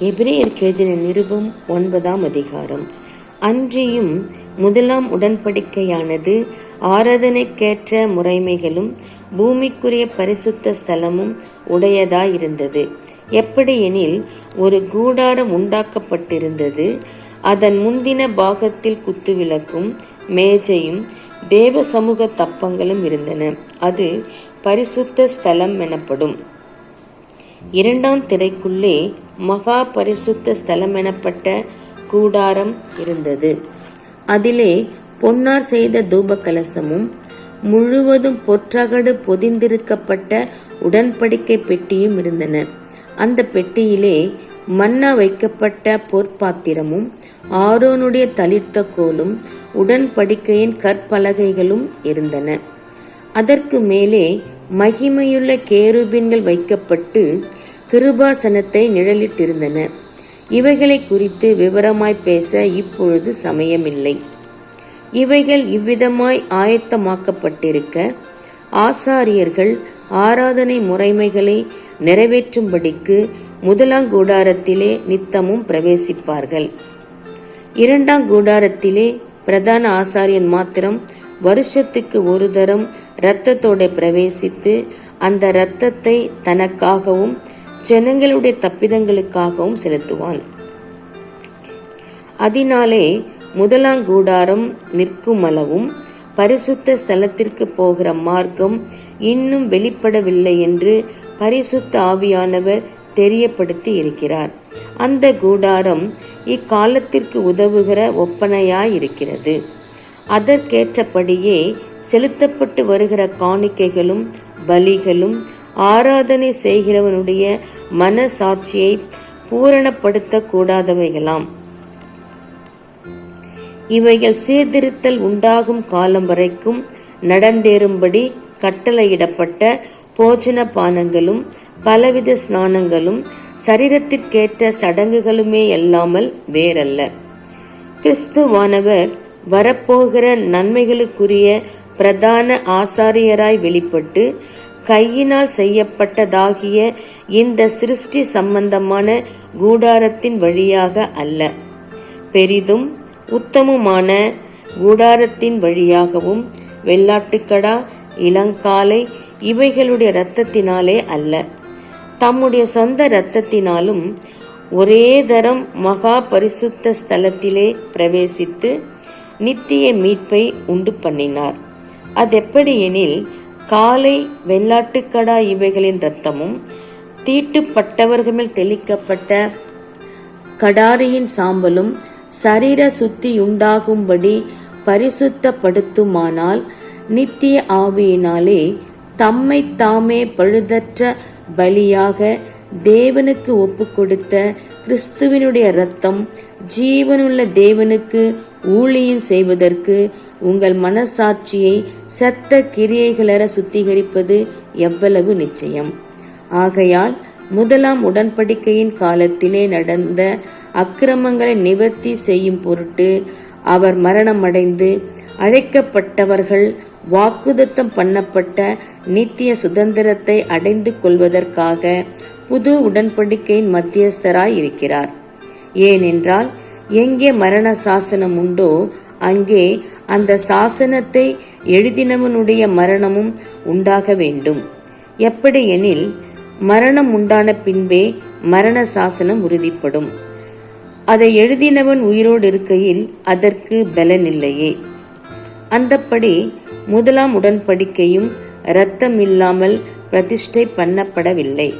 எபிரேயருக்கு எழுதின நிருபம் ஒன்பதாம் அதிகாரம். அன்றியும் முதலாம் உடன்படிக்கையானது ஆராதனைக்கேற்ற முறைமைகளும் பூமிக்குரிய பரிசுத்த ஸ்தலமும் உடையதாயிருந்தது. எப்படியெனில் ஒரு கூடாரம் உண்டாக்கப்பட்டிருந்தது. அதன் முந்தின பாகத்தில் குத்துவிளக்கும் மேஜையும் தேவ சமூக தப்பங்களும் இருந்தன. அது பரிசுத்த ஸ்தலம் எனப்படும். இரண்டாம் திரைக்குள்ளே மகா பரிசுத்த ஸ்தலம் எனப்பட்ட கூடாரம் இருந்தது. அதிலே பொன்னார் செய்த தூப கலசமும் முழுவதும் பொற்றகடு பொதிந்திருக்கப்பட்ட உடன்படிக்கை பெட்டியும் இருந்தன. அந்த பெட்டியிலே மன்னா வைக்கப்பட்ட பொற்பாத்திரமும் ஆரோனுடைய தளிர்த்த கோலும் உடன்படிக்கையின் கற்பலகைகளும் இருந்தன. அதற்கு மேலே மகிமையுள்ள கேருபின்கள் வைக்கப்பட்டு கிருபாசனத்தை நிழலிட்டிருந்தன. இவைகளை குறித்து விவரமாய் பேச இப்பொழுது சமயமில்லை. இவைகள் இவ்விதமாய் ஆயத்தமாக்கப்பட்டிருக்க ஆசாரியர்கள் ஆராதனை முறைமைகளை நிறைவேற்றும்படிக்கு முதலாம் கூடாரத்திலே நித்தமும் பிரவேசிப்பார்கள். இரண்டாம் கூடாரத்திலே பிரதான ஆசாரியன் மாத்திரம் வருஷத்துக்கு ஒரு தரம் இரத்தத்தோட பிரவேசித்து அந்த இரத்தத்தை தனக்காகவும் ஜனங்களுடைய தப்பிதங்களுக்காகவும் செலுத்துவான். அதனாலே முதலாம் கூடாரம் நிற்கும் அளவும் பரிசுத்த ஸ்தலத்திற்கு போகிற மார்க்கம் இன்னும் வெளிப்படவில்லை என்று பரிசுத்த ஆவியானவர் தெரியப்படுத்தி இருக்கிறார். அந்த கூடாரம் இக்காலத்திற்கு உதவுகிற ஒப்பனையாயிருக்கிறது. அதற்கேற்றபடியே செலுத்தப்பட்டு வருகிற காணிக்கைகளும் பலிகளும் ஆராதனை செய்கிறவனுடைய மனசாட்சியை பூரணப்படுத்த கூடாதவைகளாம் இவைகள் சீர்திருத்தல் உண்டாகும் காலம் வரைக்கும் நடந்தேறும்படி கட்டளையிடப்பட்ட போஜன பானங்களும் பலவித ஸ்நானங்களும் சரீரத்திற்கேற்ற சடங்குகளுமே அல்லாமல் வேறல்ல. கிறிஸ்துவானவர் வரப்போகிற நன்மைகளுக்குரிய பிரதான ஆசாரியராய் வெளிப்பட்டு கையினால் செய்யப்பட்டதாகிய இந்த சிருஷ்டி சம்பந்தமான கூடாரத்தின் வழியாக அல்ல. பெரிதும் உத்தமுமான கூடாரத்தின் வழியாகவும் வெள்ளாட்டுக்கடா இளங்காலை இவைகளுடைய இரத்தத்தினாலே அல்ல. தம்முடைய சொந்த இரத்தத்தினாலும் ஒரே தரம் மகா பரிசுத்த ஸ்தலத்திலே பிரவேசித்து நித்திய மீட்பை உண்டு பண்ணினார். அதெப்படியெனில் எப்படியெனில் காலை வெள்ளாட்டுக்கடா இவைகளின் இரத்தமும் தீட்டுப்பட்டவர்கள் தெளிக்கப்பட்ட கடாரியின் சாம்பலும் சரீர சுத்தியுண்டாகும்படி பரிசுத்தப்படுத்துமானால் நித்திய ஆவியினாலே தம்மை தாமே பழுதற்ற பலியாக தேவனுக்கு ஒப்பு கொடுத்த கிறிஸ்துவனுடைய இரத்தம் ஜீவனுள்ள தேவனுக்கு ஊழியம் செய்வதற்கு உங்கள் மனசாட்சியை சத்த கிரியைகளர சுத்திகரிப்பது எவ்வளவு நிச்சயம்? ஆகையால் முதலாம் உடன்படிக்கையின் காலத்திலே நடந்த அக்கிரமங்களை நிவர்த்தி செய்யும் பொருட்டு அவர் மரணமடைந்து அழைக்கப்பட்டவர்கள் வாக்குதத்தம் பண்ணப்பட்ட நித்திய சுதந்திரத்தை அடைந்து கொள்வதற்காக புது உடன்படிக்கையின் மத்தியஸ்தராய் இருக்கிறார். ஏனென்றால் எங்கே மரண சாசனம் உண்டோ அங்கே அந்த சாசனத்தை எழுதினவனுடைய மரணமும் உண்டாக வேண்டும். எப்படி எனில் மரணம் உண்டான பின்பே மரண சாசனம் உறுதிப்படும். அதை எழுதினவன் உயிரோடு இருக்கையில் அதற்கு பலனில்லையே. அந்தப்படி முதலாம் உடன்படிக்கையும் இரத்தம் இல்லாமல் பிரதிஷ்டை பண்ணப்படவில்லை.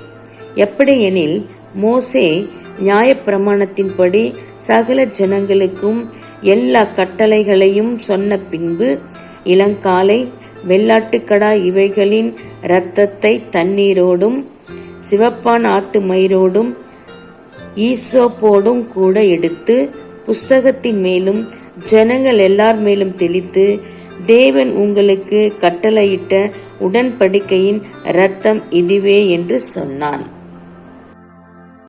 எப்படியெனில் மோசே நியாயப்பிரமாணத்தின்படி சகல ஜனங்களுக்கும் எல்லா கட்டளைகளையும் சொன்ன பின்பு இளங்காலை வெள்ளாட்டுக்கடா இவைகளின் இரத்தத்தை தண்ணீரோடும் சிவப்பான் ஆட்டு மயிரோடும் ஈசோப்போடும் கூட எடுத்து புஸ்தகத்தின் மேலும் ஜனங்கள் எல்லார் மேலும் தெளித்து தேவன் உங்களுக்கு கட்டளையிட்ட உடன்படிக்கையின் இரத்தம் இதுவே என்று சொன்னான்.